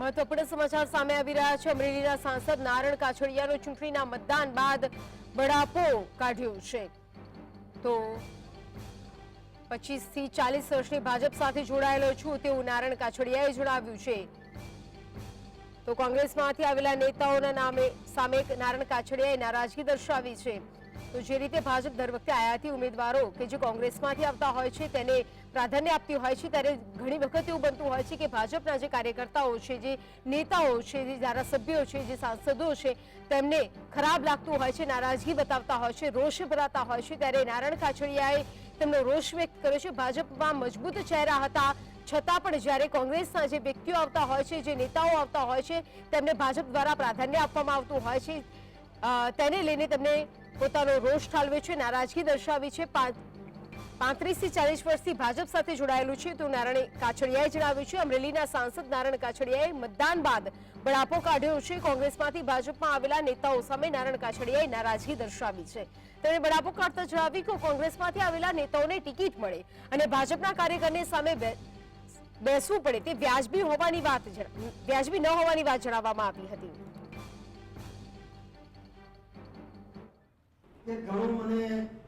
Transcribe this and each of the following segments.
મહત્વપૂર્ણ સમાચાર સામે આવી રહ્યા છે. અમરેલીના સાંસદ નારણ કાછડિયાનો ચૂંટણીના મતદાન બાદ બળાપો કાઢ્યો છે. તો પચીસથી ચાલીસ વર્ષની ભાજપ સાથે જોડાયેલો છું તેવું નારણ કાછડિયાએ જણાવ્યું છે. તો કોંગ્રેસમાંથી આવેલા નેતાઓના નામે સામે નારણ કાછડિયાએ નારાજગી દર્શાવી છે. તો જે રીતે ભાજપ દર વખતે આયાતી ઉમેદવારો કે જે કોંગ્રેસમાંથી આવતા હોય છે તેને પ્રાધાન્ય આપતી હોય છે, ત્યારે ઘણી વખત એવું બનતું હોય છે કે ભાજપના જે કાર્યકર્તાઓ છે, જે નેતાઓ છે, જે ધારાસભ્યો છે, જે સાંસદો છે, તેમને ખરાબ લાગતું હોય છે, નારાજગી બતાવતા હોય છે, રોષ ભરાતા હોય છે, ત્યારે નારાયણ કાછડિયાએ તેમનો રોષ વ્યક્ત કર્યો છે. ભાજપમાં મજબૂત ચહેરા હતા. છતાં પણ જ્યારે કોંગ્રેસના જે વ્યક્તિઓ આવતા હોય છે, જે નેતાઓ આવતા હોય છે, તેમને ભાજપ દ્વારા પ્રાધાન્ય આપવામાં આવતું હોય છે તેને લઈને તેમને પોતાનો રોષ ઠાલવ્યો છે, નારાજગી દર્શાવી છે. પાંત્રીસ થી ચાલીસ વર્ષથી ભાજપ સાથે જોડાયેલું છે. તો નારાયણ કાછડિયાએ જણાવ્યું છે, અમરેલીના સાંસદ નારાયણ કાછડિયાએ મતદાન બાદ બળાપો કાઢ્યો છે. કોંગ્રેસમાંથી ભાજપમાં આવેલા નેતાઓ સામે નારાયણ કાછડિયાએ નારાજગી દર્શાવી છે. તેમણે બળાપો કાઢતા જણાવ્યું કે કોંગ્રેસમાંથી આવેલા નેતાઓને ટિકિટ મળે અને ભાજપના કાર્યકરને સામે બેસવું પડે તે વ્યાજબી હોવાની વાત વ્યાજબી ન હોવાની વાત જણાવવામાં આવી હતી. ઘણું મને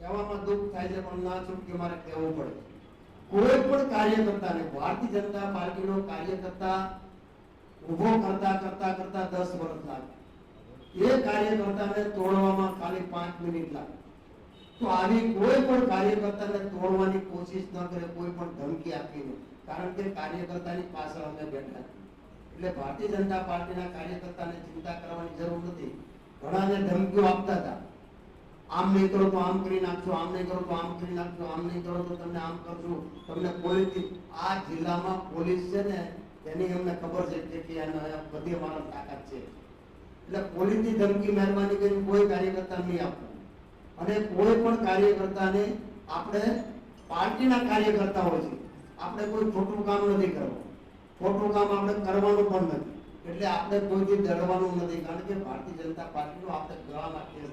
કહેવામાં દુઃખ થાય છે, પણ ના છૂટકે મારે કહેવું પડે. કોઈ પણ કાર્યકર્તાને, ભારતીય જનતા પાર્ટીનો કાર્યકર્તા ઊભો કરતા કરતા કરતા દસ વર્ષ લાગે. એ કાર્યકર્તાને તોડવામાં ખાલી પાંચ મિનિટ લાગે. તો આવી કોઈ પણ કાર્યકર્તાને તોડવાની કોશિશ ન કરે, કોઈ પણ ધમકી આપીને કારણ કે કાર્યકર્તાની પાછળ અમે બેઠા એટલે ભારતીય જનતા પાર્ટીના કાર્યકર્તાને ચિંતા કરવાની જરૂર નથી. ઘણાને ધમકીઓ આપતા હતા. આમ નહીં કરો તો આમ કરી નાખશો આમ નહીં કરો તો આમ કરી નાખશો આમ નહીં કરો તો તમને આમ કરશું તમને પોલીસ આ જિલ્લામાં પોલીસ છે ને તેની અમને ખબર છે કે બધી અમારા તાકાત છે. એટલે પોલીસની ધમકી મહેરબાની કરીને કોઈ કાર્યકર્તા નહીં આપવું. અને કોઈ પણ કાર્યકર્તાને આપણે પાર્ટીના કાર્યકર્તાઓ છે, આપણે કોઈ ખોટું કામ નથી કરવું. ખોટું કામ આપણે કરવાનું પણ નથી. એટલે આપણે કોઈથી ડરવાનું નથી, કારણ કે ભારતીય જનતા પાર્ટીનો આપણે ગળામાં કેસ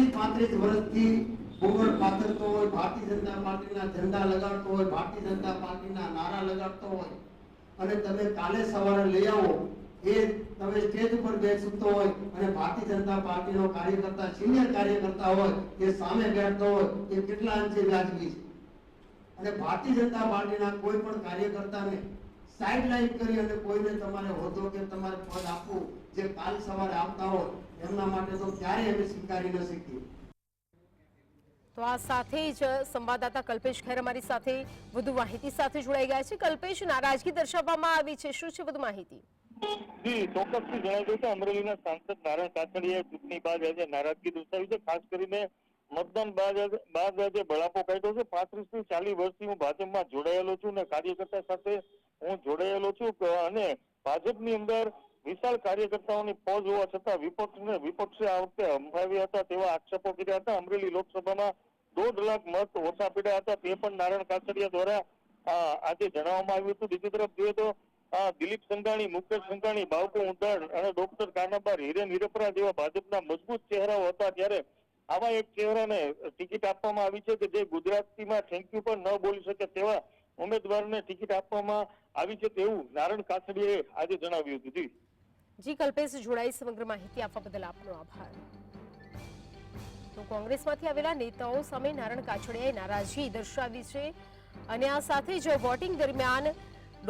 નાખેલો પાંત્રીસ વર્ષથી બુમર પાથરતો હોય, ભારતીય જનતા પાર્ટીના ઝંડા લગાડતો હોય, ભારતીય જનતા પાર્ટીના નારા લગાડતો હોય, અને તમે કાલે સવારે લઈ આવો, એ તમે સ્ટેજ ઉપર બેસતો હોય, અને ભારતીય જનતા પાર્ટીનો કાર્યકર્તા, સિનિયર કાર્યકર્તા હોય, એ સામે બેઠતો હોય, એ કેટલા અંશે વ્યાજબી છે? અને ભારતીય જનતા પાર્ટીના કોઈ પણ કાર્યકર્તાને સાઇડલાઇન કરી અને કોઈને તમારે હોદ્દો કે તમારે પદ આપવું, જે કાલ સવારે આવતા હોય એમના માટે તો ક્યારેય અમે સ્વીકારી ન શકીએ. તો આ સાથે જ સંવાદદાતા કલ્પેશ ખેર અમારી સાથે વધુ માહિતી સાથે જોડાઈ ગયા છે. કલ્પેશ નારાજગી દર્શાવવામાં આવી છે. શું છે વધુ માહિતી? જી ચોક્કસથી જણાવી દઉં કે અમરેલીના સાંસદ નારાયણ કાછડિયાએ ચૂંટણી બાદ આજે નારાજગી દર્શાવી છે. ખાસ કરીને મતદાન બાદ બાદ આજે બળાપો કાઢ્યો છે. પાંત્રીસથી ચાલીસ વર્ષથી હું ભાજપમાં જોડાયેલો છું અને કાર્યકર્તા સાથે હું જોડાયેલો છું. અને ભાજપની અંદર વિશાળ કાર્યકર્તાઓની ફોજ હોવા છતાં વિપક્ષને વિપક્ષે આ વખતે હંફાવ્યા હતા તેવા આક્ષેપો કર્યા હતા. અમરેલી લોકસભામાં દોઢ લાખ મત ઓછા પડ્યા હતા. તે પણ નારાયણ કાછડિયા દ્વારા આજે જણાવવામાં આવ્યું હતું. બીજી તરફ જોઈએ તો દિલીપ સંઘાણી, મુકેશ સંઘાણી બાવકો ઉંડાણ અને ડોક્ટર કાનાબાર, હિરેન હિરપરા જેવા ભાજપના મજબૂત ચહેરાઓ હતા ત્યારે આવા એક ચહેરાને ટિકિટ આપવામાં આવી છે કે જે ગુજરાતીમાં થેન્ક યુ પણ ન બોલી શકે તેવા ઉમેદવારને ટિકિટ આપવામાં આવી છે તેવું નારણ કાછડીએ આજે જણાવ્યું હતું. જી કલ્પેશ, જોડાઈ સમગ્ર માહિતી આપવા બદલ આપનો આભાર. તો કોંગ્રેસમાંથી આવેલા નેતાઓ સામે નારણ કાછડિયાએ નારાજગી દર્શાવી છે અને આ સાથે જ વોટિંગ દરમિયાન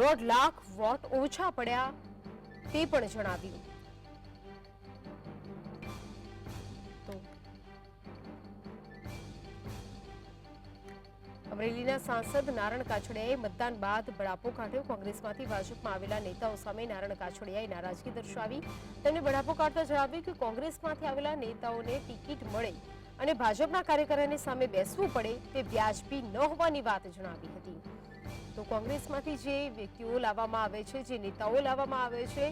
દોઢ લાખ વોટ ઓછા પડ્યા તે પણ જણાવ્યું. અમરેલીના સાંસદ નારણ કાછડિયાએ મતદાન બાદ બળાપો કાઢ્યો. કોંગ્રેસમાંથી ભાજપમાં આવેલા નેતાઓ સામે નારણ કાછડિયાએ નારાજગી દર્શાવી. તેમણે બળાપો કાઢતા જણાવ્યું કે કોંગ્રેસમાંથી આવેલા નેતાઓને ટિકિટ મળે અને ભાજપના કાર્યકરોને સામે બેસવું પડે તે વ્યાજબી ન હોવાની વાત જણાવી હતી. તો કોંગ્રેસમાંથી જે વ્યક્તિઓ લાવવામાં આવે છે, જે નેતાઓ લાવવામાં આવે છે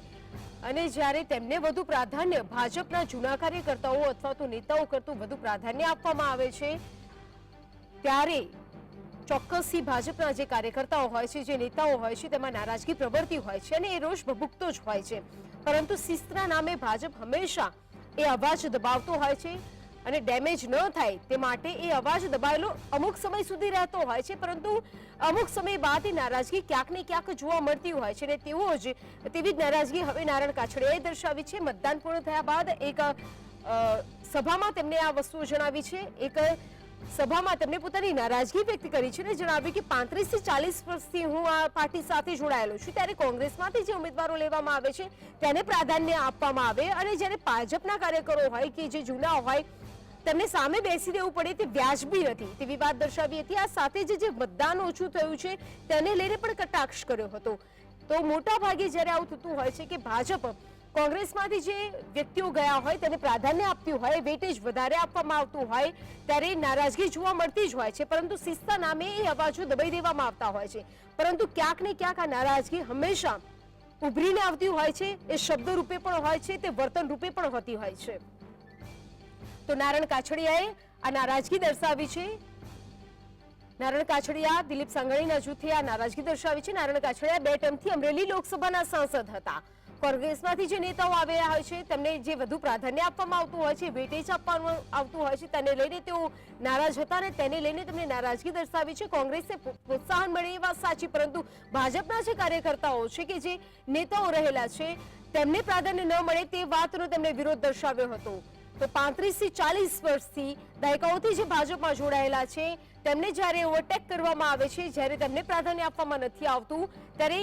અને જ્યારે તેમને વધુ પ્રાધાન્ય ભાજપના જૂના કાર્યકર્તાઓ અથવા તો નેતાઓ કરતું વધુ પ્રાધાન્ય આપવામાં આવે છે, ત્યારે ચોક્કસથી ભાજપના જે કાર્યકર્તાઓ હોય છે, જે નેતાઓ હોય છે, તેમાં નારાજગી પ્રવર્તી હોય છે અને એ રોષ ભભૂકતો જ હોય છે. પરંતુ શિસ્તના નામે ભાજપ હંમેશા એ અવાજ દબાવતો હોય છે અને ડેમેજ ન થાય તે માટે એ અવાજ દબાયેલો અમુક સમય સુધી રહેતો હોય છે, પરંતુ અમુક સમય બાદ એ નારાજગી ક્યાંક ને ક્યાંક જોવા મળતી હોય છે અને તેવો જ તેવી જ નારાજગી હવે નારાયણ કાછડિયાએ દર્શાવી છે. મતદાન પૂર્ણ થયા બાદ એક સભામાં તેમને આ વસ્તુઓ જણાવી છે. એક સભામાં તેમણે પોતાની નારાજગી વ્યક્ત કરી છે અને જણાવ્યું કે પાંત્રીસથી ચાલીસ વર્ષથી હું આ પાર્ટી સાથે જોડાયેલો છું. ત્યારે કોંગ્રેસમાંથી જે ઉમેદવારો લેવામાં આવે છે, તેને પ્રાધાન્ય આપવામાં આવે અને જ્યારે ભાજપના કાર્યકરો હોય કે જે જૂના હોય, તેમને સામે બેસી દેવું પડે તે વ્યાજબી નથી. તેવી વાત દર્શાવી હતી. આ સાથે જ જે મતદાન ઓછું થયું છે, તેને લઈને પણ કટાક્ષ કર્યો હતો. તો મોટા ભાગે જ્યારે આવું થતું હોય છે કે ભાજપ કોંગ્રેસમાંથી જે વ્યક્તિઓ ગયા હોય તેને પ્રાધાન્ય આપ્યું હોય વેટેજ વધારે આપવામાં આવતું હોય, ત્યારે નારાજગી જોવા મળતી જ હોય છે. પરંતુ શિસ્તના નામે એ અવાજો દબાઈ દેવામાં આવતા હોય છે. પરંતુ ક્યાંક ને ક્યાંક આ નારાજગી હંમેશા ઉભરીને આવતી હોય છે. એ શબ્દ રૂપે પણ હોય છે, તે વર્તન રૂપે પણ હોતી હોય છે. તો નારણ કાછડિયાએ આ નારાજગી દર્શાવી છે. નારણ કાછડિયા, દિલીપ સાંગણીના જૂથે આ નારાજગી દર્શાવી છે. નારણ કાછડિયા બે ટર્મથી અમરેલી લોકસભાના સાંસદ હતા. કોંગ્રેસમાંથી જે નેતાઓ આવેલા હોય છે, તેમને જે વધુ પ્રાધાન્ય આપવામાં આવતું હોય છે વેટેજ આપવામાં આવતું હોય છે, તેને લઈને તેઓ નારાજ હતા અને તેને લઈને તેમને નારાજગી દર્શાવી છે. કોંગ્રેસને પ્રોત્સાહન મળે એ વાત સાચી, પરંતુ ભાજપના જે કાર્યકર્તાઓ છે કે જે નેતાઓ રહેલા છે, તેમને પ્રાધાન્ય ન મળે તે વાતનો તેમણે વિરોધ દર્શાવ્યો હતો. તો પાંત્રીસથી ચાલીસ વર્ષથી દાયકાઓથી જે ભાજપમાં જોડાયેલા છે, તેમને જ્યારે ઓવરટેક કરવામાં આવે છે, જ્યારે તેમને પ્રાધાન્ય આપવામાં નથી આવતું, ત્યારે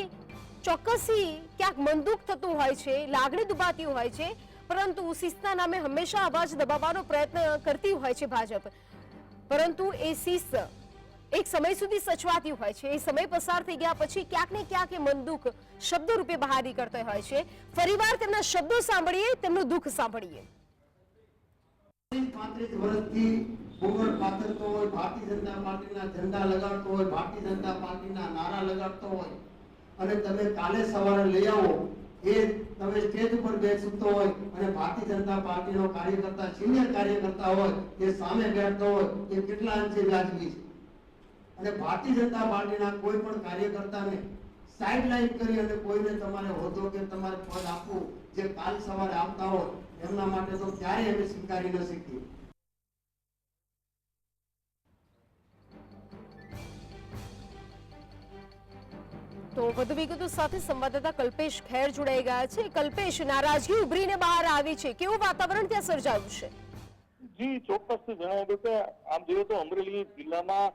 ચોક્કસી ક્યાંક મનદુખ થતું હોય છે, લાગણી દુભાતી હોય છે, પરંતુ શિસ્તના નામે હંમેશા અવાજ દબાવવાનો પ્રયત્ન કરતી હોય છે ભાજપ. પરંતુ એ શિસ્ત એક સમય સુધી સચવાતી હોય છે. એ સમય પસાર થઈ ગયા પછી ક્યાંક ને ક્યાંક એ મનદુખ શબ્દ રૂપે બહાર નીકળતો હોય છે. ફરીવાર તેમના શબ્દો સાંભળીએ, તેમનું દુઃખ સાંભળીએ. ભારતીય જનતા પાર્ટીના ઝંડા લગાડતો હોય, ભારતીય જનતા પાર્ટીના નારા લગાડતો હોય અને તમે કાલે સવારે લઈ આવો. એ તમે સ્ટેજ ઉપર બેસતો હોય અને ભારતીય જનતા પાર્ટીનો કાર્યકર્તા, સિનિયર કાર્યકર્તા હોય, એ સામે બેઠતો હોય, એ કેટલા અંશે વ્યાજબી છે? અને ભારતીય જનતા પાર્ટીના કોઈ પણ કાર્યકર્તાને સાઇડલાઇન કરી અને કોઈને તમારે હોદ્દો કે તમારે પદ આપવું, જે કાલ સવારે આવતા હોય, એમના માટે તો ક્યારેય અમે સ્વીકારી ન શકીએ. તો વધુ વિગતો સાથે સંવાદદાતા કલ્પેશ ખેર જોડાઈ ગયા છે. કલ્પેશ, નારાજગી ઉભરીને બહાર આવી છે. કેવું વાતાવરણ ત્યાં સર્જાયું છે? જી, ચોક્કસથી જણાવ્યું કે આમ જોઈએ તો અમરેલી જિલ્લામાં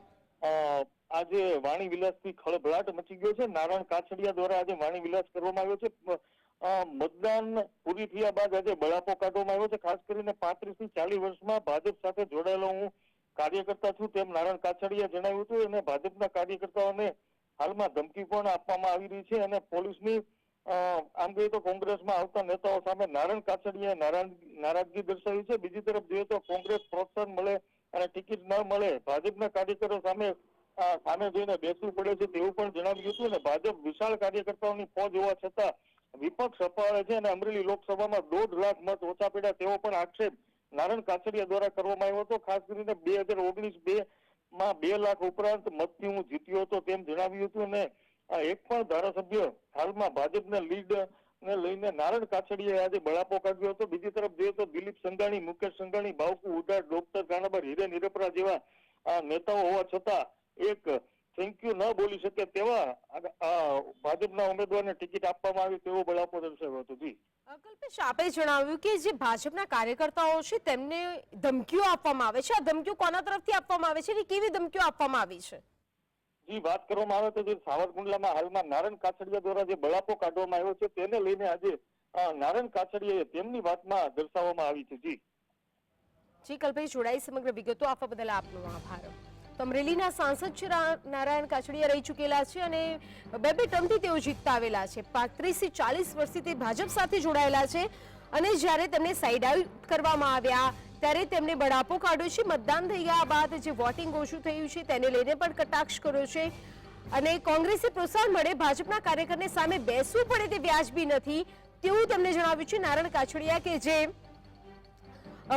આજે વાણી વિલાસથી ખળભળાટ મચી ગયો છે. નારાયણ કાછડિયા દ્વારા આજે વાણી વિલાસ કરવામાં આવ્યો છે. મતદાન પૂરી થયા બાદ આજે બળાપો કાઢવામાં આવ્યો છે. ખાસ કરીને પાંત્રીસથી ચાલીસ વર્ષમાં ભાજપ સાથે જોડાયેલો હું કાર્યકર્તા છું તેમ નારાયણ કાછડિયા જણાવ્યું હતું. અને ભાજપના કાર્યકર્તાઓને હાલમાં ધમકી પણ આપવામાં આવી રહી છે અને પોલીસની આમ જોઈએ તો કોંગ્રેસમાં આવતા નેતાઓ સામે નારાયણ કાછડિયાએ નારાજગી દર્શાવી છે. બીજી તરફ જોઈએ તો કોંગ્રેસ પ્રોત્સાહન મળે અને ટિકિટ ન મળે, ભાજપના કાર્યકરો સામે સામે જોઈને બેસવું પડે છે તેવું પણ જણાવ્યું હતું અને ભાજપ વિશાળ કાર્યકર્તાઓની ફોજ હોવા છતાં વિપક્ષ અપાવે છે અને અમરેલી લોકસભામાં દોઢ લાખ મત ઓછા પડ્યા તેવો પણ આક્ષેપ નારાયણ કાછડિયા દ્વારા કરવામાં આવ્યો હતો. ખાસ કરીને બે હજાર ઓગણીસ બે માં બે લાખ ઉપરાંત મતથી હું જીત્યો હતો તેમ જણાવ્યું હતું ને આ એક પણ ધારાસભ્ય હાલમાં ભાજપના લીડ ને લઈને નારણ કાછડીએ આજે બળાપો કાઢ્યો હતો. બીજી તરફ જોઈએ તો દિલીપ સંઘાણી, મુકેશ સંઘાણી, બાવકુ ઉડાડ ડોક્ટર, કાનાબર હિરેન હિરપરા જેવા આ નેતાઓ હોવા છતાં એક થેન્ક યુ ન બોલી શકે તેવા ભાજપના ઉમેદવારને ટિકિટ આપવામાં આવી તેવો બળાપો દર્શાવ્યો હતો જી. કલ્પેશ આપે જણાવ્યું કે જે ભાજપના કાર્યકર્તાઓ છે તેમને ધમકીઓ આપવામાં આવે છે. આ ધમકીઓ કોના તરફથી આપવામાં આવે છે અને કેવી ધમકીઓ આપવામાં આવી છે? જી વાત કરવામાં આવે તો જે સાવરકુંડલામાં હાલમાં નારણ કાછડિયા દ્વારા જે બળાપો કાઢવામાં આવ્યો છે તેને લઈને આજે નારણ કાછડિયાએ તેમની વાતમાં દર્શાવવામાં આવી છે જી. જી કલ્પેશ જોડાઈ સમગ્ર વિગતો આપવા બદલ આપનો આભાર. તો અમરેલીના સાંસદ છે નારાયણ કાછડિયા રહી ચૂકેલા છે અને બે બે ટર્મથી તેઓ જીતતા આવેલા છે. પાંત્રીસથી ચાલીસ વર્ષથી તે ભાજપ સાથે જોડાયેલા છે અને જ્યારે તેમને સાઇડ આઉટ કરવામાં આવ્યા, ત્યારે તેમને બળાપો કાઢ્યો છે. મતદાન થઈ ગયા બાદ જે વોટિંગ ઓછું થયું છે તેને લઈને પણ કટાક્ષ કર્યો છે અને કોંગ્રેસે પ્રોત્સાહન મળે, ભાજપના કાર્યકરને સામે બેસવું પડે તે વ્યાજબી નથી તેવું તેમણે જણાવ્યું છે. નારાયણ કાછડિયા કે જે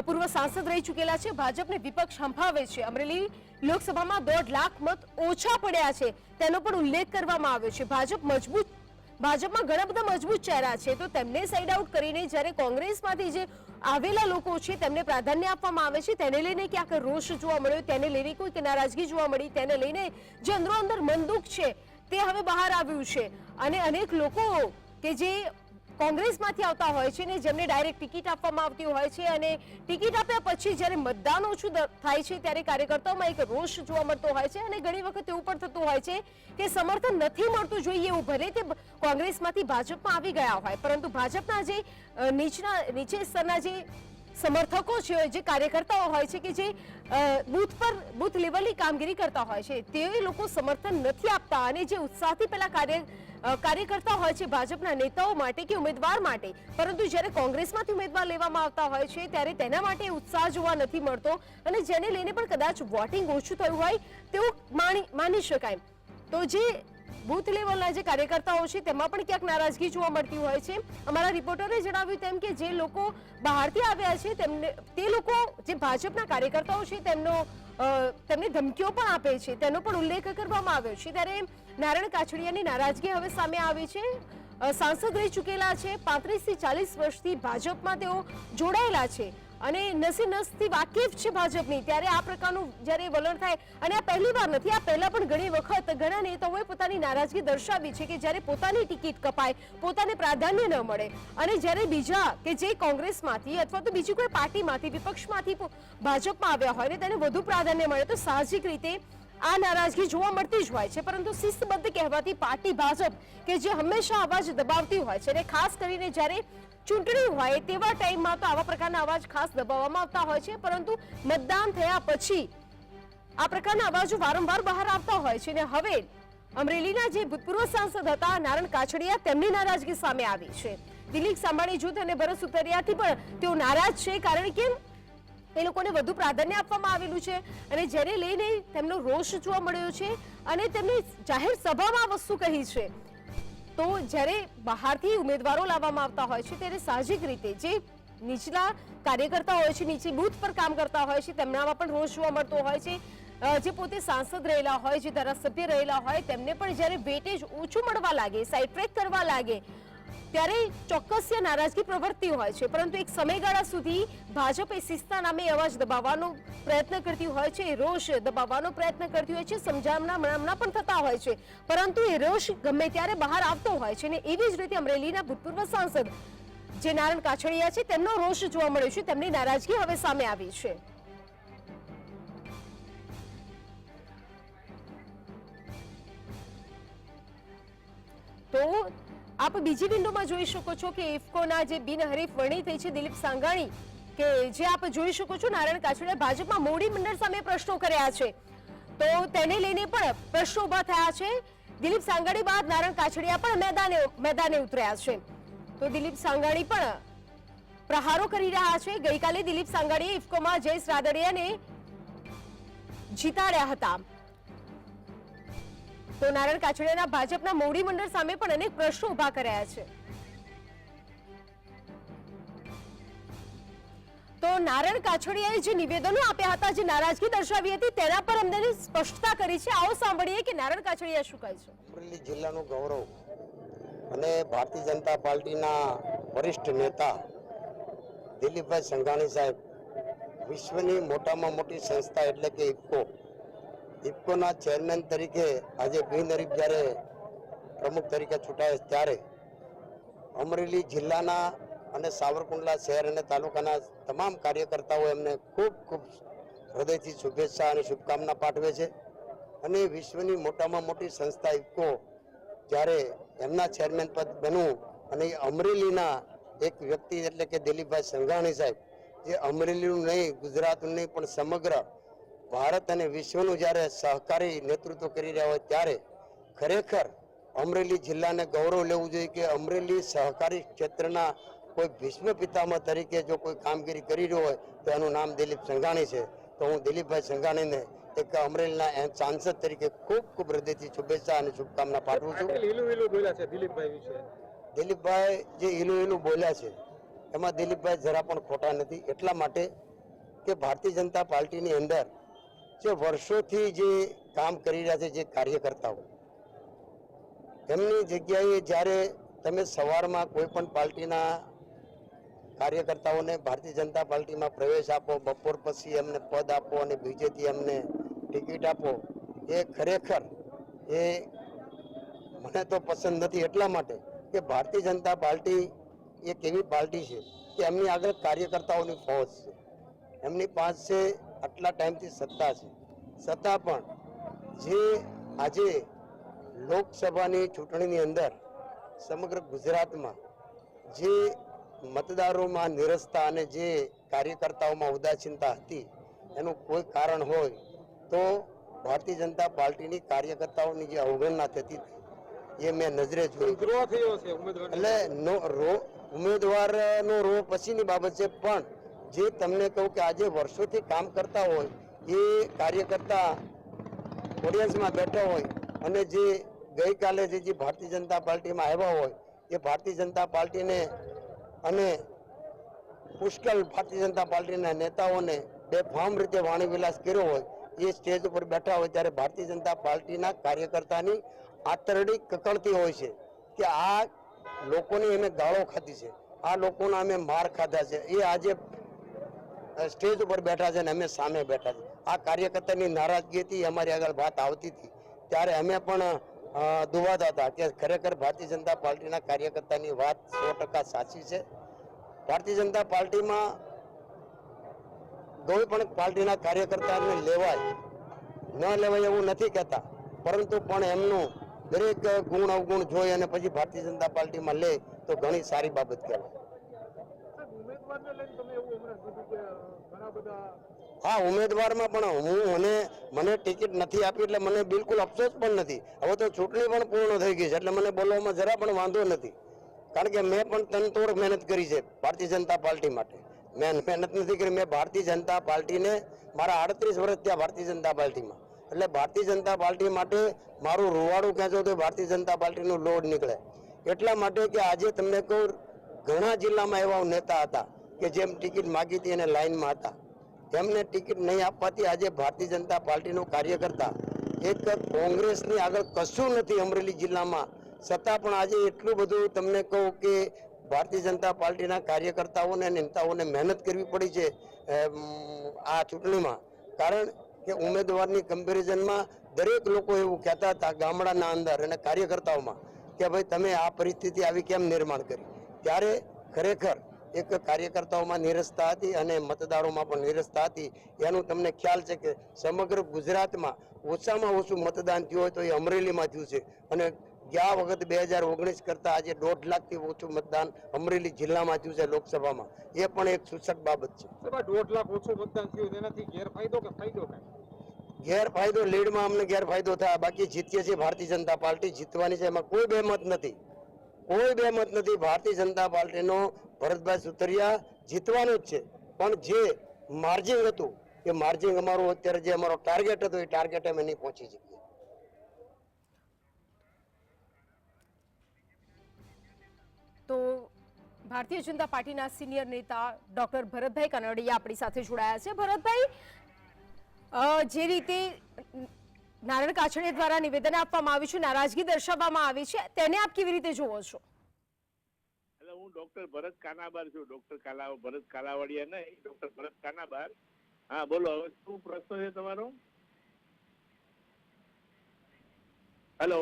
પૂર્વ સાંસદ રહી ચૂકેલા છે. ભાજપને વિપક્ષ હંફાવે છે. અમરેલી લોકસભામાં દોઢ લાખ મત ઓછા પડ્યા છે. તેનો પણ ઉલ્લેખ કરવામાં આવ્યો છે. ભાજપ મજબૂત, ભાજપમાં ઘણા બધા મજબૂત ચહેરા છે. તો તેમને સાઈડ આઉટ કરીને જ્યારે કોંગ્રેસમાંથી જે આવેલા લોકો છે, તેમને પ્રાધાન્ય આપવામાં આવે છે. તેને લઈને ક્યાંક રોષ જોવા મળ્યો. તેને લઈને કોઈક નારાજગી જોવા મળી. તેને લઈને જે અંદરો અંદર મનદુખ છે, તે હવે બહાર આવ્યું છે. અને અનેક લોકો કે જે કોંગ્રેસમાંથી આવતા હોય છે ને જેમને ડાયરેક્ટ ટિકિટ આપવામાં આવતી હોય છે અને ટિકિટ આપ્યા પછી જ્યારે મતદાન ઓછું થાય છે ત્યારે કાર્યકર્તાઓમાં એક રોષ જોવા મળતો હોય છે અને ઘણી વખત એવું પણ થતું હોય છે કે સમર્થન નથી મળતું જોઈએ એવું ભલે તે કોંગ્રેસમાંથી ભાજપમાં આવી ગયા હોય. પરંતુ ભાજપના જે નીચના, નીચે સ્તરના જે સમર્થકો છે, જે કાર્યકર્તાઓ હોય છે કે જે બૂથ પર, બૂથ લેવલની કામગીરી કરતા હોય છે તે લોકો સમર્થન નથી આપતા અને જે ઉત્સાહથી પેલા કાર્ય કાર્યકર્તા હોય છે ભાજપના નેતાઓ માટે કે ઉમેદવાર માટે, પરંતુ જ્યારે કોંગ્રેસમાંથી ઉમેદવાર લેવામાં આવતા હોય છે, ત્યારે તેના માટે ઉત્સાહ જોવા નથી મળતો અને જેને લઈને પણ કદાચ વોટિંગ ઓછું થયું હોય તેવું માની શકાય. તો જે બૂથ લેવલના જે કાર્યકર્તાઓ છે, તેમાં પણ ક્યાંક નારાજગી જોવા મળતી હોય છે. અમારા રિપોર્ટરે જણાવ્યું તેમ કે જે લોકો બહારથી આવ્યા છે, તેમને, તે લોકો, જે ભાજપના કાર્યકર્તાઓ છે, તેમનો તેમને ધમકીઓ પણ આપે છે. તેનો પણ ઉલ્લેખ કરવામાં આવ્યો છે. ત્યારે નારાયણ કાછડિયાની નારાજગી હવે સામે આવી છે. સાંસદ રહી ચૂકેલા છે. પાંત્રીસથી ચાલીસ વર્ષથી ભાજપમાં તેઓ જોડાયેલા છે. અને નસી નસથી વાકેફ છે ભાજપની. ત્યારે આ પ્રકારનું જ્યારે વલણ થાય, અને આ પહેલી વાર નથી, આ પહેલા પણ ઘણી વખત ઘણા નેતાઓએ પોતાની નારાજગી દર્શાવી છે કે જ્યારે પોતાની ટિકિટ કપાય, પોતાને પ્રાધાન્ય ન મળે. અને જ્યારે બીજા કે જે કોંગ્રેસમાંથી અથવા તો બીજી કોઈ પાર્ટીમાંથી, વિપક્ષમાંથી ભાજપમાં આવ્યા હોય ને તેને વધુ પ્રાધાન્ય મળે, તો સાહજિક રીતે આ નારાજગી જોવા મળતી જ હોય છે. પરંતુ શિસ્તબદ્ધ કહેવાતી પાર્ટી ભાજપ, કે જે હંમેશા અવાજ દબાવતી હોય છે અને ખાસ કરીને જ્યારે ચૂંટણી હોય તેવા ટાઈમમાં તો આવા પ્રકારના અવાજ ખાસ દબાવવામાં આવતા હોય છે, પરંતુ મતદાન થયા પછી આ પ્રકારના અવાજો વારંવાર બહાર આવતા હોય છે અને હવે અમરેલીના જે ભૂતપૂર્વ સાંસદ હતા નારણ કાછડિયા, તેમની નારાજગી સામે આવી છે. દિલીપ સાંભાણી જૂથ અને ભરત સુતરિયાથી પણ તેઓ નારાજ છે, કારણ કે એ લોકોને વધુ પ્રાધાન્ય આપવામાં આવેલું છે અને જેને લઈને તેમનો રોષ જોવા મળ્યો છે અને તેમની જાહેર સભામાં વસ્તુ કહી છે. તો જ્યારે બહારથી ઉમેદવારો લાવવામાં આવતા હોય છે, ત્યારે સાહજિક રીતે જે નીચલા કાર્યકર્તા હોય છે, નીચે બૂથ પર કામ કરતા હોય છે, તેમનામાં પણ રોષ જોવા મળતો હોય છે. જે પોતે સાંસદ રહેલા હોય, જે ધારાસભ્ય રહેલા હોય, તેમને પણ જ્યારે વેટેજ ઓછું મળવા લાગે સાઈડ ટ્રેક કરવા લાગે ત્યારે ચોક્કસ નારાજગી પ્રવર્તી હોય છે. પરંતુ એક સમયગાળા સુધી ભાજપ એ શિસ્તના નામે અવાજ દબાવવાનો પ્રયત્ન કરતી હોય છે. રોષ દબાવવાનો પ્રયત્ન કરતી હોય છે. સમજાવના મણામણા પણ થતા હોય છે. પરંતુ એ રોષ ગમે ત્યારે બહાર આવતો હોય છે અને એવી જ રીતે અમરેલીના ભૂતપૂર્વ સાંસદ જે નારણ કાછડિયા છે, તેમનો રોષ જોવા મળ્યો છે. તેમની નારાજગી હવે સામે આવી છે. તો આપ બીજી વિન્ડોમાં જોઈ શકો છો કે ઇફકોના જે બિનહરીફ વરણી થઈ છે દિલીપ સાંગાણી, કે જે આપ જોઈ શકો છો નારાયણ કાછડિયા ભાજપમાં મોડી મંડળ સામે પ્રશ્નો કર્યા છે. તો તેને લઈને પણ પ્રશ્નો ઊભા થયા છે. દિલીપ સાંગાણી બાદ નારાયણ કાછડિયા પણ મેદાને મેદાને ઉતર્યા છે. તો દિલીપ સાંગાણી પણ પ્રહારો કરી રહ્યા છે. ગઈકાલે દિલીપ સાંગાણીએ ઇફકોમાં જયેશ રાદડિયાને જીતાડ્યા હતા. તો નારાયણ કાછડિયાના ભાજપના મોવડી મંડળ સામે પણ અનેક પ્રશ્નો ઊભા કર્યા છે. તો નારાયણ કાછડિયાએ જે નિવેદનો આપ્યા હતા, જે નારાજગી દર્શાવી હતી, તેના પર અમને સ્પષ્ટતા કરી છે. આવો સાંભળીએ કે નારાયણ કાછડિયા શું કહે છે? અમરેલી જિલ્લાનું ગૌરવ અને ભારતીય જનતા પાર્ટીના વરિષ્ઠ નેતા દિલીપભાઈ સંઘાણી સાહેબ વિશ્વની મોટામાં મોટી સંસ્થા એટલે કે ઇફકો ઇફકોના ચેરમેન તરીકે આજે બિનહરીફ જ્યારે પ્રમુખ તરીકે છૂટાય ત્યારે અમરેલી જિલ્લાના અને સાવરકુંડલા શહેર અને તાલુકાના તમામ કાર્યકર્તાઓ એમને ખૂબ ખૂબ હૃદયથી શુભેચ્છા અને શુભકામના પાઠવે છે. અને વિશ્વની મોટામાં મોટી સંસ્થા ઇફકો જ્યારે એમના ચેરમેન પદ બનવું અને અમરેલીના એક વ્યક્તિ એટલે કે દિલીપભાઈ સંઘાણી સાહેબ, જે અમરેલીનું નહીં, ગુજરાતનું નહીં, પણ સમગ્ર ભારત અને વિશ્વનું જ્યારે સહકારી નેતૃત્વ કરી રહ્યા હોય ત્યારે ખરેખર અમરેલી જિલ્લાને ગૌરવ લેવું જોઈએ કે અમરેલી સહકારી ક્ષેત્રના કોઈ ભીષ્મ પિતામહ તરીકે જો કોઈ કામગીરી કરી રહ્યો હોય તો એનું નામ દિલીપ સંઘાણી છે. તો હું દિલીપભાઈ સંઘાણીને એક અમરેલીના સાંસદ તરીકે ખૂબ ખૂબ હૃદયથી શુભેચ્છા અને શુભકામના પાઠવું બોલ્યા છે દિલીપભાઈ વિશે. દિલીપભાઈ જે ઈલું ઈલું બોલ્યા છે એમાં દિલીપભાઈ જરા પણ ખોટા નથી. એટલા માટે કે ભારતીય જનતા પાર્ટીની અંદર જે વર્ષોથી જે કામ કરી રહ્યા છે, જે કાર્યકર્તાઓ એમની જગ્યાએ જ્યારે તમે સવારમાં કોઈ પણ પાર્ટીના કાર્યકર્તાઓને ભારતીય જનતા પાર્ટીમાં પ્રવેશ આપો, બપોર પછી એમને પદ આપો અને બીજેથી એમને ટિકિટ આપો, એ ખરેખર એ મને તો પસંદ નથી એટલા માટે કે ભારતીય જનતા પાર્ટી એક એવી પાર્ટી છે કે એમની આગળ કાર્યકર્તાઓની ફોજ છે. એમની પાસે આટલા ટાઈમથી સત્તા છે. છતાં પણ જે આજે લોકસભાની ચૂંટણીની અંદર સમગ્ર ગુજરાતમાં જે મતદારોમાં નિરસતા અને જે કાર્યકર્તાઓમાં ઉદાસીનતા હતી એનું કોઈ કારણ હોય તો ભારતીય જનતા પાર્ટીની કાર્યકર્તાઓની જે અવગણના થતી હતી એ મેં નજરે જોઈ. એટલે નો રો ઉમેદવારનો રો પછીની બાબત છે પણ જે તમને કહું કે આજે વર્ષોથી કામ કરતા હોય, એ કાર્યકર્તા ઓડિયન્સમાં બેઠા હોય અને જે ગઈકાલે જે ભારતીય જનતા પાર્ટીમાં આવ્યા હોય, એ ભારતીય જનતા પાર્ટીને અને પુષ્કળ ભારતીય જનતા પાર્ટીના નેતાઓને બેફામ રીતે વાણી વિલાસ કર્યો હોય, એ સ્ટેજ ઉપર બેઠા હોય ત્યારે ભારતીય જનતા પાર્ટીના કાર્યકર્તાની આંતરડી કકડતી હોય છે કે આ લોકોની અમે ગાળો ખાધી છે, આ લોકોના અમે માર ખાધા છે. એ આજે સ્ટેજ ઉપર બેઠા છે અને અમે સામે બેઠા છે. આ કાર્યકર્તાની નારાજગી અમારી આગળ વાત આવતી હતી. ત્યારે અમે પણ દુવાતા હતા કે ખરેખર ભારતીય જનતા પાર્ટીના કાર્યકર્તાની વાત સો સાચી છે. ભારતીય જનતા પાર્ટીમાં કોઈ પણ પાર્ટીના કાર્યકર્તાને લેવાય, ન લેવાય એવું નથી કહેતા. પરંતુ પણ એમનું દરેક ગુણ અવગુણ જોઈ અને પછી ભારતીય જનતા પાર્ટીમાં લે, તો ઘણી સારી બાબત કહેવાય ઉમેદવારને લઈને તમે એવું હમણાં કીધું કે ઘણા બધા હા, ઉમેદવારમાં પણ હું, મને મને ટિકિટ નથી આપી એટલે મને બિલકુલ અફસોસ પણ નથી. હવે તો ચૂંટણી પણ પૂર્ણ થઈ ગઈ છે એટલે મને બોલવામાં જરા પણ વાંધો નથી. કારણ કે મેં પણ તનતોડ મહેનત કરી છે ભારતીય જનતા પાર્ટી માટે. મેં મહેનત નથી કરી, મેં ભારતીય જનતા પાર્ટીને મારા આડત્રીસ વર્ષ થયા ભારતીય જનતા પાર્ટીમાં. એટલે ભારતીય જનતા પાર્ટી માટે મારું રૂવાડું ખેંચો તો ભારતીય જનતા પાર્ટીનું લોડ નીકળે. એટલા માટે કે આજે તમને કહું ઘણા જિલ્લામાં એવા નેતા હતા કે જેમ ટિકિટ માગી હતી અને લાઇનમાં હતા. એમને ટિકિટ નહીં આપવાથી આજે ભારતીય જનતા પાર્ટીનો કાર્યકર્તા, એક કોંગ્રેસની આગળ કશું નથી અમરેલી જિલ્લામાં. છતાં પણ આજે એટલું બધું તમને કહું કે ભારતીય જનતા પાર્ટીના કાર્યકર્તાઓને, નેતાઓને મહેનત કરવી પડી છે આ ચૂંટણીમાં. કારણ કે ઉમેદવારની કમ્પેરિઝનમાં દરેક લોકો એવું કહેતા હતા ગામડાના અંદર અને કાર્યકર્તાઓમાં કે ભાઈ તમે આ પરિસ્થિતિ આવી કેમ નિર્માણ કરી? ત્યારે ખરેખર એક કાર્યકર્તાઓમાં નિરસતા હતી અને મતદારોમાં પણ નિરસતા હતી. એનું તમને ખ્યાલ છે કે સમગ્ર ગુજરાતમાં ઓછામાં ઓછું મતદાન થયું હોય તો એ અમરેલીમાં થયું છે. અને ગયા વખત બે હજાર ઓગણીસ કરતાં આજે દોઢ લાખથી ઓછું મતદાન અમરેલી જિલ્લામાં થયું છે લોકસભામાં. એ પણ એક સૂચક બાબત છે. દોઢ લાખ ઓછું મતદાન થયું તેનાથી ગેરફાયદો કે ફાયદો ગેરફાયદો લીડમાં અમને ગેરફાયદો થાય. બાકી જીતીએ છીએ ભારતીય જનતા પાર્ટી જીતવાની છે. એમાં કોઈ બેમત નથી. કોઈ બે મત નથી. ભારતીય જનતા પાર્ટીનો ભરતભાઈ સુતરિયા જીતવાનું જ છે. પણ જે માર્જિન હતું, એ માર્જિન અમારું અત્યારે જે અમારો ટાર્ગેટ હતો, એ ટાર્ગેટ અમે નહીં પહોંચી શકીએ. તો ભારતીય જનતા પાર્ટીના સિનિયર નેતા ડોક્ટર ભરતભાઈ કનડિયા આપણી સાથે જોડાયા છે. ભરતભાઈ જે રીતે નારાયણ કાછડિયા દ્વારા નિવેદન આપવામાં આવ્યું છે નારાજગી દર્શાવવામાં આવી છે. તેને આપ કેવી રીતે જુઓ છો? એટલે હું ડોક્ટર ભરત કાનાબાર છું. ડોક્ટર કાલા ભરત કાલાવાડિયા નહીં ડોક્ટર ભરત કાનાબાર. હા બોલો હવે શું પ્રશ્ન છે તમારો? હેલો.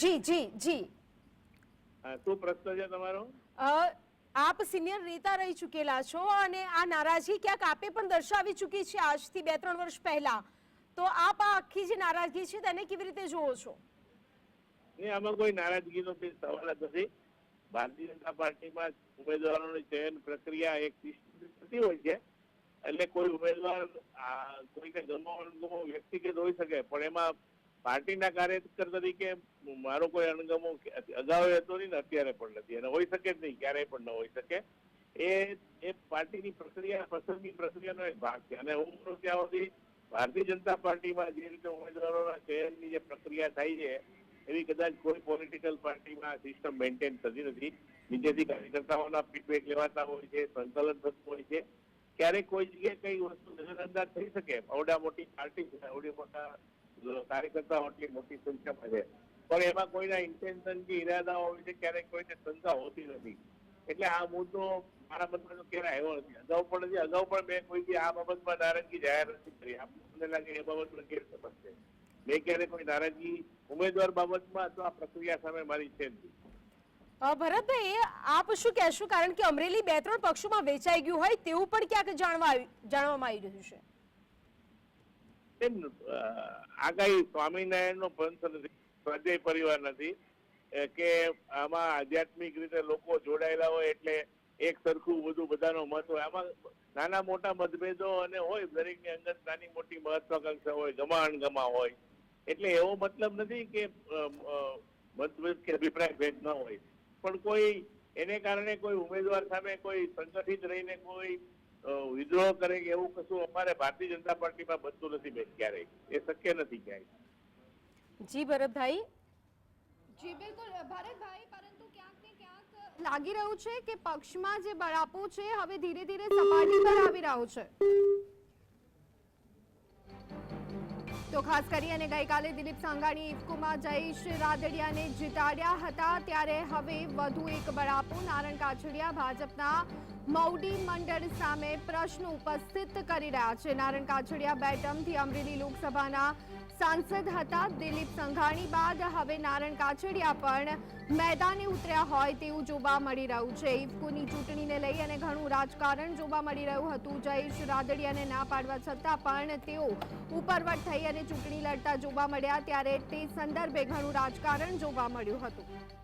જી જી જી. શું પ્રશ્ન છે તમારો? આપ સિનિયર નેતા રહી ચૂકેલા છો અને આ નારાજગી ક્યાંક આપે પણ દર્શાવી ચૂકી છે. આજથી બે ત્રણ વર્ષ પહેલા તો આપ આ આખી જે નારાજગી છે તેને કેવી રીતે જુઓ છો? નહીં, આમાં કોઈ નારાજગીનો કોઈ સવાલ જ નથી. ભારતીય જનતા પાર્ટીમાં ઉમેદવારોની ચયન પ્રક્રિયા એક થતી હોય છે. એટલે કોઈ ઉમેદવાર કોઈ કે ગમો વ્યક્તિગત હોઈ શકે, પણ એમાં પાર્ટીના કાર્યકર તરીકે મારો કોઈ અણગમો અગાઉ હતો નહીં ને અત્યારે પણ નથી. અને હોઈ શકે જ નહીં, ક્યારેય પણ ન હોઈ શકે. એ એ પાર્ટીની પ્રક્રિયા, પસંદગી પ્રક્રિયાનો એક ભાગ છે. અને હું ત્યાં સુધી ભારતીય જનતા પાર્ટીમાં જે રીતે ઉમેદવારોના ચયનની જે પ્રક્રિયા થાય છે, એવી કદાચ કોઈ પોલિટિકલ પાર્ટીમાં સિસ્ટમ મેન્ટેન થતી નથી. નીચેથી કાર્યકર્તાઓના ફીડબેક લેવાતા હોય છે, સંકલન થતું હોય છે. ક્યારેક કોઈ જગ્યાએ કઈ વસ્તુ નજરઅંદાજ થઈ શકે. આવડા મોટી પાર્ટી છે આવડી મોટા કાર્યકર્તાઓ એટલી મોટી સંખ્યામાં છે. પણ એમાં કોઈના ઇન્ટેન્શન કે હોય વિશે ક્યારેક કોઈને શંકા હોતી નથી. એટલે આ મુદ્દો મારા તો ક્યારે આવ્યો નથી. અગાઉ પણ નથી અગાઉ પણ મેં કોઈ દી આ બાબતમાં નારાજગી જાહેર નથી કરી. આ મને લાગે એ બાબતમાં ગેરસમજ છે મેં ક્યારે કોઈ નારાજગી ઉમેદવાર બાબતમાં અથવા પ્રક્રિયા સામે મારી છે નથી. ભરતભાઈ આપ શું કહેશો? કારણ કે અમરેલી બે ત્રણ પક્ષોમાં વેચાઈ ગયું હોય તેવું પણ ક્યાંક જાણવા જાણવામાં આવી રહ્યું છે. એમ આ કઈ સ્વામિનારાયણ નો પંથ નથી સ્વાધ્યાય પરિવાર નથી કે આમાં આધ્યાત્મિક રીતે લોકો જોડાયેલા હોય એટલે એક સરખું બધું બધાનો મત હોય. આમાં નાના મોટા મતભેદો અને હોય દરેકની અંદર નાની મોટી મહત્વાકાંક્ષા હોય ગમા હોય. એટલે એવો મતલબ નથી કે મતભેદ કે અભિપ્રાય ભેદ ન હોય. પણ કોઈ એને કારણે કોઈ ઉમેદવાર સામે કોઈ સંગઠિત રહીને કોઈ વિદ્રોહ કરે કે એવું કશું અમારે ભારતીય જનતા પાર્ટીમાં બનતું નથી બેન ક્યારેય. એ શક્ય નથી ક્યાંય જી ભરતભાઈ. જી બિલકુલ. ભારતભાઈ પરંતુ ક્યાંક ને ક્યાંક લાગી રહ્યું છે કે પક્ષમાં જે બળાપો છે, હવે ધીરે ધીરે સપાટી પર આવી રહ્યો છે. તો ખાસ કરી અને ગઈકાલે દિલીપ સાંગાણી ઇફકોમાં જયેશ રાદડિયાને જીતાડ્યા હતા, ત્યારે હવે વધુ એક બળાપો. નારણ કાછડિયા ભાજપના મૌડી મંડળ સામે પ્રશ્ન ઉપસ્થિત કરી રહ્યા છે. નારણ કાછડિયા બે ટર્મથી અમરેલી લોકસભાના સાંસદ હતા દિલીપ સંઘાણી બાદ હવે નારણ કાછડિયા પણ મેદાને ઉતર્યા હોય તેવું જોવા મળી રહ્યું છે. ઇફકોની ચૂંટણીને લઈ અને ઘણું રાજકારણ જોવા મળી રહ્યું હતું. જયેશ રાદડિયાને ના પાડવા છતાં પણ તેઓ ઉપરવટ થઈ અને ચૂંટણી લડતા જોવા મળ્યા. ત્યારે તે સંદર્ભે ઘણું રાજકારણ જોવા મળ્યું હતું.